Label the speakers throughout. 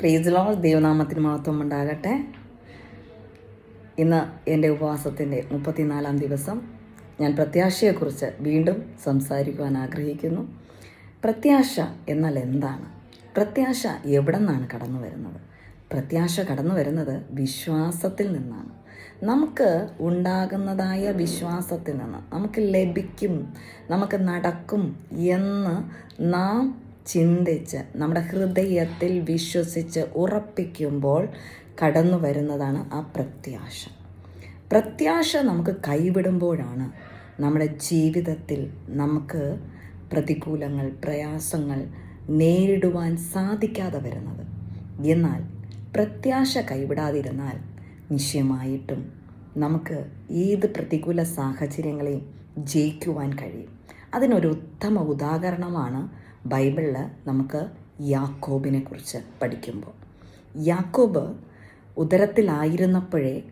Speaker 1: പ്രീസിലോ ദൈവനാമത്തിന് മഹത്വം ഉണ്ടാകട്ടെ. ഇന്ന് എന്റെ ഉപവാസത്തിന്റെ മുപ്പത്തിനാലാം ദിവസം ഞാൻ പ്രത്യാശയെക്കുറിച്ച് വീണ്ടും സംസാരിക്കുവാൻ ആഗ്രഹിക്കുന്നു. പ്രത്യാശ എന്നാൽ എന്താണ്? പ്രത്യാശ എവിടെ നിന്നാണ് കടന്നു വരുന്നത്? പ്രത്യാശ കടന്നു വരുന്നത് വിശ്വാസത്തിൽ നിന്നാണ്. നമുക്ക് ഉണ്ടാകുന്നതായ വിശ്വാസത്തിൽ നിന്ന് നമുക്ക് ലഭിക്കും നമുക്ക് നടക്കും എന്ന് നാം ചിന്തിച്ച് നമ്മുടെ ഹൃദയത്തിൽ വിശ്വസിച്ച് ഉറപ്പിക്കുമ്പോൾ കടന്നു വരുന്നതാണ് ആ പ്രത്യാശ. പ്രത്യാശ നമുക്ക് കൈവിടുമ്പോഴാണ് നമ്മുടെ ജീവിതത്തിൽ നമുക്ക് പ്രതികൂലങ്ങൾ പ്രയാസങ്ങൾ നേരിടുവാൻ സാധിക്കാതെ വരുന്നത്. എന്നാൽ പ്രത്യാശ കൈവിടാതിരുന്നാൽ നിശ്ചയമായിട്ടും നമുക്ക് ഏത് പ്രതികൂല സാഹചര്യങ്ങളെയും ജയിക്കുവാൻ കഴിയും. അതിനൊരു ഉത്തമ ഉദാഹരണമാണ് ബൈബിളിൽ നമുക്ക് യാക്കോബിനെ കുറിച്ച് പഠിക്കുമ്പോൾ. യാക്കോബ് ഉദരത്തിലായിരുന്നപ്പോഴേ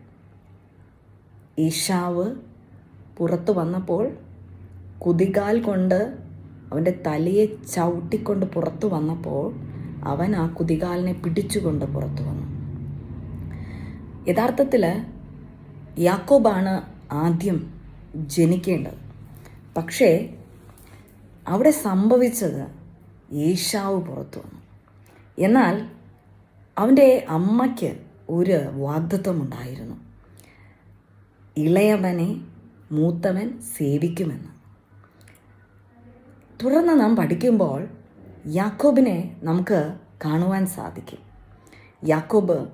Speaker 1: ഈശാവ് പുറത്തു വന്നപ്പോൾ കുതികാൽ കൊണ്ട് അവന്റെ തലയെ ചവിട്ടിക്കൊണ്ട് പുറത്തു വന്നപ്പോൾ അവൻ ആ കുതികാലിനെ പിടിച്ചുകൊണ്ട് പുറത്തു വന്നു. യഥാർത്ഥത്തിൽ യാക്കോബാണ് ആദ്യം ജനിക്കേണ്ടത്. പക്ഷേ അവിടെ സംഭവിച്ചത് ഏഷാവ് പുറത്തു വന്നു. എന്നാൽ അവന്റെ അമ്മയ്ക്ക് ഒരു വാഗ്ദത്വമുണ്ടായിരുന്നു ഇളയവനെ മൂത്തവൻ സേവിക്കുമെന്ന്. തുടർന്ന് നാം പഠിക്കുമ്പോൾ യാക്കോബിനെ നമുക്ക് കാണുവാൻ സാധിക്കും. യാക്കോബ്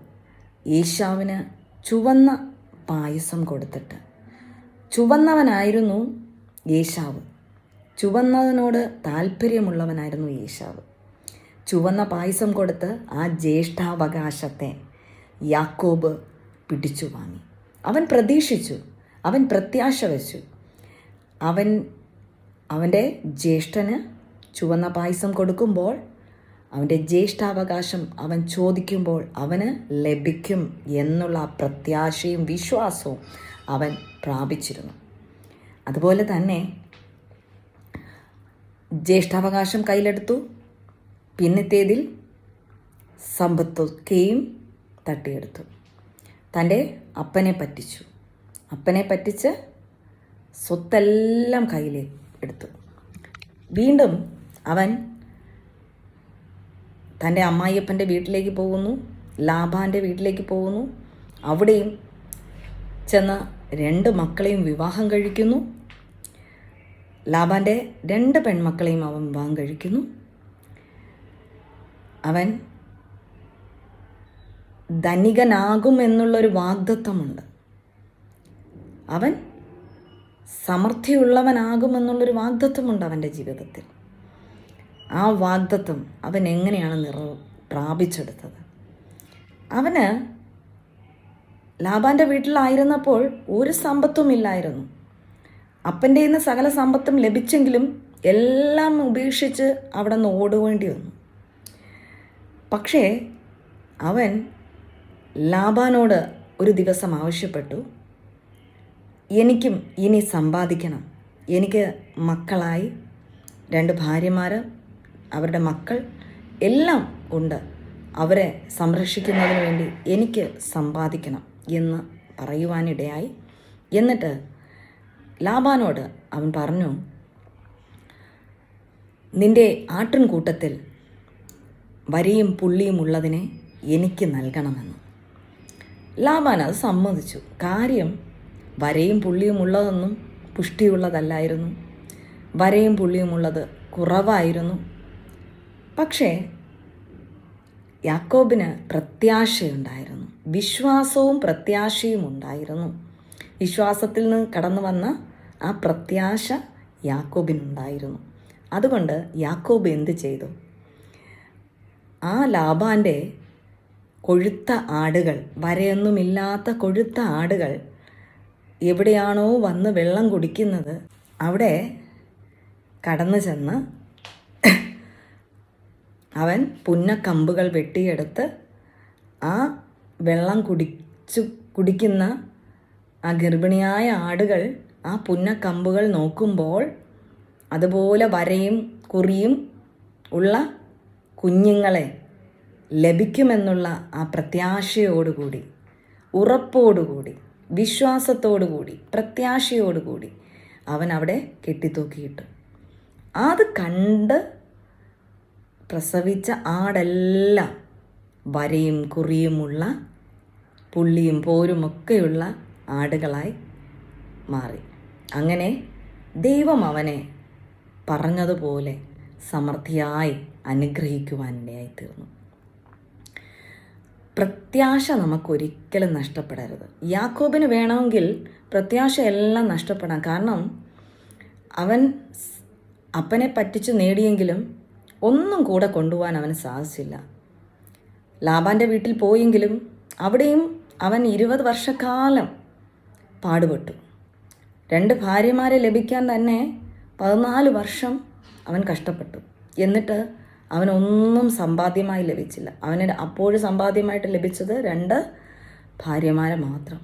Speaker 1: യേശാവിന് ചുവന്ന പായസം കൊടുത്തിട്ട് ചുവന്നവനായിരുന്നു ഏഷാവ് ചുവന്നതിനോട് താല്പര്യമുള്ളവനായിരുന്നു ഈശാവ്. ചുവന്ന പായസം കൊടുത്ത് ആ ജ്യേഷ്ഠാവകാശത്തെ യാക്കോബ് പിടിച്ചു വാങ്ങി. അവൻ പ്രതീക്ഷിച്ചു. അവൻ പ്രത്യാശ വച്ചു. അവൻ അവന്റെ ജ്യേഷ്ഠന് ചുവന്ന പായസം കൊടുക്കുമ്പോൾ അവന്റെ ജ്യേഷ്ഠാവകാശം അവൻ ചോദിക്കുമ്പോൾ അവന് ലഭിക്കും എന്നുള്ള പ്രത്യാശയും വിശ്വാസവും അവൻ പ്രാപിച്ചിരുന്നു. അതുപോലെ തന്നെ ജ്യേഷ്ഠാവകാശം കയ്യിലെടുത്തു. പിന്നത്തേതിൽ സമ്പത്തൊക്കെയും തട്ടിയെടുത്തു. തന്റെ അപ്പനെ പറ്റിച്ചു. അപ്പനെ പറ്റിച്ച് സ്വത്തെല്ലാം കയ്യിൽ എടുത്തു. വീണ്ടും അവൻ തന്റെ അമ്മായിയപ്പന്റെ വീട്ടിലേക്ക് പോകുന്നു. ലാഭാന്റെ വീട്ടിലേക്ക് പോകുന്നു. അവിടെയും ചെന്ന് രണ്ട് മക്കളെയും വിവാഹം കഴിക്കുന്നു. ലാബാന്റെ രണ്ട് പെൺമക്കളെയും അവൻ വിവാഹം കഴിക്കുന്നു. അവൻ ധനികനാകും എന്നുള്ളൊരു വാഗ്ദത്വമുണ്ട് അവൻ സമൃദ്ധിയുള്ളവനാകുമെന്നുള്ളൊരു വാഗ്ദത്വമുണ്ട് അവന്റെ ജീവിതത്തിൽ. ആ വാഗ്ദത്വം അവൻ എങ്ങനെയാണ് നിറ പ്രാപിച്ചെടുത്തത്? അവന് ലാബാന്റെ വീട്ടിലായിരുന്നപ്പോൾ ഒരു സമ്പത്തും ഇല്ലായിരുന്നു അപ്പന്റെ നിന്ന് സകല സമ്പത്തും ലഭിച്ചെങ്കിലും എല്ലാം ഉപേക്ഷിച്ച് അവിടെ നിന്ന് ഓടുവേണ്ടി വന്നു. പക്ഷേ അവൻ ലാബാനോട് ഒരു ദിവസം ആവശ്യപ്പെട്ടു. എനിക്കും ഇനി സമ്പാദിക്കണം. എനിക്ക് മക്കളായി രണ്ട് ഭാര്യമാർ അവരുടെ മക്കൾ എല്ലാം ഉണ്ട്. അവരെ സംരക്ഷിക്കുന്നതിന് വേണ്ടി എനിക്ക് സമ്പാദിക്കണം എന്ന് പറയുവാനിടയായി. എന്നിട്ട് ലാബാനോട് അവൻ പറഞ്ഞു നിന്റെ ആട്ടിൻകൂട്ടത്തിൽ വരിയും പുള്ളിയും ഉള്ളതിനെ എനിക്ക് നൽകണമെന്ന്. ലാബാൻ അത് സമ്മതിച്ചു. കാര്യം വരയും പുള്ളിയും ഉള്ളതൊന്നും പുഷ്ടിയുള്ളതല്ലായിരുന്നു. വരയും പുള്ളിയും ഉള്ളത് കുറവായിരുന്നു. പക്ഷേ യാക്കോബിന് പ്രത്യാശയുണ്ടായിരുന്നു. വിശ്വാസവും പ്രത്യാശയും ഉണ്ടായിരുന്നു. വിശ്വാസത്തിൽ നിന്ന് കടന്നു വന്ന ആ പ്രത്യാശ യാക്കോബിനുണ്ടായിരുന്നു. അതുകൊണ്ട് യാക്കോബ് എന്ത് ചെയ്തു? ആ ലാബാന്റെ കൊഴുത്ത ആടുകൾ വരയൊന്നുമില്ലാത്ത കൊഴുത്ത ആടുകൾ എവിടെയാണോ വന്ന് വെള്ളം കുടിക്കുന്നത് അവിടെ കടന്നു ചെന്ന് അവൻ പുന്നക്കമ്പുകൾ വെട്ടിയെടുത്ത് ആ വെള്ളം കുടിച്ചു കുടിക്കുന്ന ആ ഗർഭിണിയായ ആടുകൾ ആ പുന്നക്കമ്പുകൾ നോക്കുമ്പോൾ അതുപോലെ വരയും കുറിയും ഉള്ള കുഞ്ഞുങ്ങളെ ലഭിക്കുമെന്നുള്ള ആ പ്രത്യാശയോടുകൂടി ഉറപ്പോടുകൂടി വിശ്വാസത്തോടുകൂടി പ്രത്യാശയോടുകൂടി അവൻ അവിടെ കെട്ടിത്തൂക്കിയിട്ടു. അത് കണ്ട് പ്രസവിച്ച ആടെല്ലാം വരയും കുറിയുമുള്ള പുള്ളിയും പോരുമൊക്കെയുള്ള ആടുകളായി മാറി. അങ്ങനെ ദൈവം അവനെ പറഞ്ഞതുപോലെ സമൃദ്ധിയായി അനുഗ്രഹിക്കുവാനിടയായി തീർന്നു പ്രത്യാശ നമുക്കൊരിക്കലും നഷ്ടപ്പെടരുത്. യാക്കോബിന് വേണമെങ്കിൽ പ്രത്യാശ എല്ലാം നഷ്ടപ്പെടാം. കാരണം അവൻ അപ്പനെ പറ്റിച്ച് നേടിയെങ്കിലും ഒന്നും കൂടെ കൊണ്ടുപോകാൻ അവന് സാധിച്ചില്ല. ലാബാന്റെ വീട്ടിൽ പോയെങ്കിലും അവിടെയും അവൻ ഇരുപത് വർഷക്കാലം പാടുപെട്ടു. രണ്ട് ഭാര്യമാരെ ലഭിക്കാൻ തന്നെ പതിനാല് വർഷം അവൻ കഷ്ടപ്പെട്ടു. എന്നിട്ട് അവനൊന്നും സമ്പാദ്യമായി ലഭിച്ചില്ല. അവന് അപ്പോഴും സമ്പാദ്യമായിട്ട് ലഭിച്ചത് രണ്ട് ഭാര്യമാരെ മാത്രം.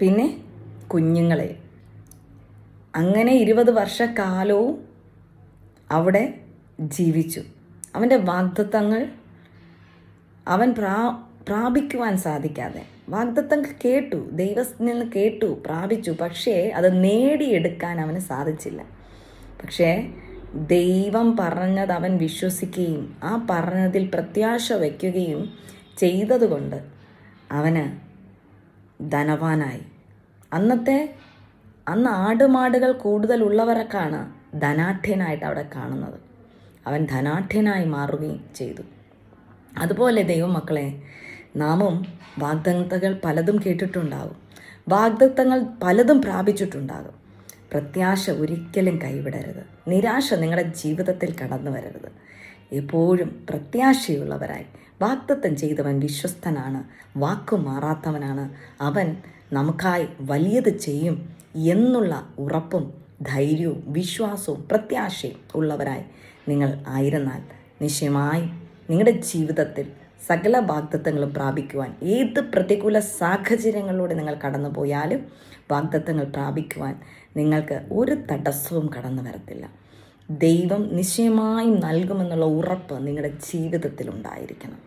Speaker 1: പിന്നെ കുഞ്ഞുങ്ങളെ. അങ്ങനെ ഇരുപത് വർഷക്കാലവും അവിടെ ജീവിച്ചു. അവന്റെ വാഗ്ദത്തങ്ങൾ അവൻ പ്രാ പ്രാപിക്കുവാൻ സാധിക്കാതെ. വാഗ്ദത്തങ്ങൾ കേട്ടു ദൈവത്തിൽ നിന്ന് കേട്ടു പ്രാപിച്ചു. പക്ഷേ അത് നേടിയെടുക്കാൻ അവന് സാധിച്ചില്ല. പക്ഷേ ദൈവം പറഞ്ഞത് അവൻ വിശ്വസിക്കുകയും ആ പറഞ്ഞതിൽ പ്രത്യാശ വയ്ക്കുകയും ചെയ്തതുകൊണ്ട് അവന് ധനവാനായി. അന്നത്തെ അന്ന് ആടുമാടുകൾ കൂടുതലുള്ളവരൊക്കെയാണ് ധനാഠ്യനായിട്ട് അവിടെ കാണുന്നത്. അവൻ ധനാഠ്യനായി മാറുകയും ചെയ്തു. അതുപോലെ ദൈവമക്കളെ നാമും വാഗ്ദത്തങ്ങൾ പലതും കേട്ടിട്ടുണ്ടാകും. വാഗ്ദത്തങ്ങൾ പലതും പ്രാപിച്ചിട്ടുണ്ടാകും. പ്രത്യാശ ഒരിക്കലും കൈവിടരുത്. നിരാശ നിങ്ങളുടെ ജീവിതത്തിൽ കടന്നു വരരുത്. എപ്പോഴും പ്രത്യാശയുള്ളവരായി വാഗ്ദത്തം ചെയ്തവൻ വിശ്വസ്തനാണ്. വാക്കു മാറാത്തവനാണ്. അവൻ നമുക്കായി വലിയത് ചെയ്യും എന്നുള്ള ഉറപ്പും ധൈര്യവും വിശ്വാസവും പ്രത്യാശയും ഉള്ളവരായി നിങ്ങൾ ആയിരുന്നാൽ നിശ്ചയമായി നിങ്ങളുടെ ജീവിതത്തിൽ സകല വാഗ്ദത്തങ്ങളും പ്രാപിക്കുവാൻ ഏത് പ്രതികൂല സാഹചര്യങ്ങളിലൂടെ നിങ്ങൾ കടന്നു പോയാലും വാഗ്ദത്തങ്ങൾ പ്രാപിക്കുവാൻ നിങ്ങൾക്ക് ഒരു തടസ്സവും കടന്നു വരത്തില്ല. ദൈവം നിശ്ചയമായും നൽകുമെന്നുള്ള ഉറപ്പ് നിങ്ങളുടെ ജീവിതത്തിൽ ഉണ്ടായിരിക്കണം